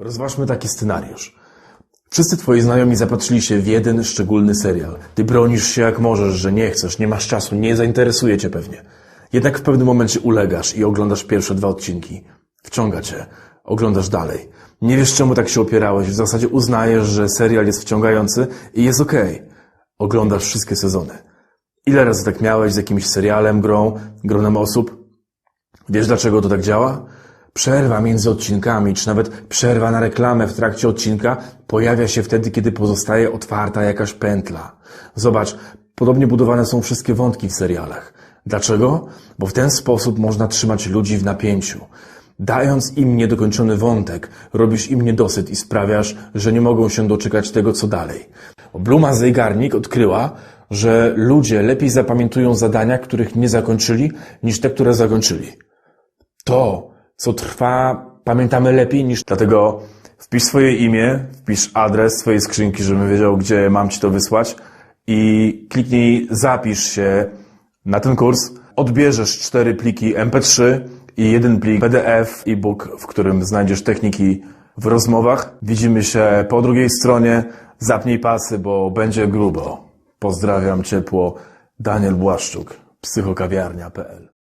Rozważmy taki scenariusz. Wszyscy twoi znajomi zapatrzyli się w jeden szczególny serial. Ty bronisz się jak możesz, że nie chcesz, nie masz czasu, nie zainteresuje cię pewnie. Jednak w pewnym momencie ulegasz i oglądasz pierwsze dwa odcinki. Wciąga cię. Oglądasz dalej. Nie wiesz czemu tak się opierałeś. W zasadzie uznajesz, że serial jest wciągający i jest okej. Oglądasz wszystkie sezony. Ile razy tak miałeś z jakimś serialem, grą, gronem osób? Wiesz dlaczego to tak działa? Przerwa między odcinkami, czy nawet przerwa na reklamę w trakcie odcinka pojawia się wtedy, kiedy pozostaje otwarta jakaś pętla. Zobacz, podobnie budowane są wszystkie wątki w serialach. Dlaczego? Bo w ten sposób można trzymać ludzi w napięciu. Dając im niedokończony wątek, robisz im niedosyt i sprawiasz, że nie mogą się doczekać tego, co dalej. Bluma Zeigarnik odkryła, że ludzie lepiej zapamiętują zadania, których nie zakończyli, niż te, które zakończyli to, co trwa, pamiętamy lepiej niż. Dlatego wpisz swoje imię, wpisz adres swojej skrzynki, żebym wiedział, gdzie mam ci to wysłać i kliknij zapisz się na ten kurs. Odbierzesz cztery pliki MP3 i jeden plik PDF, e-book, w którym znajdziesz techniki w rozmowach. Widzimy się po drugiej stronie. Zapnij pasy, bo będzie grubo. Pozdrawiam ciepło. Daniel Błaszczuk, psychokawiarnia.pl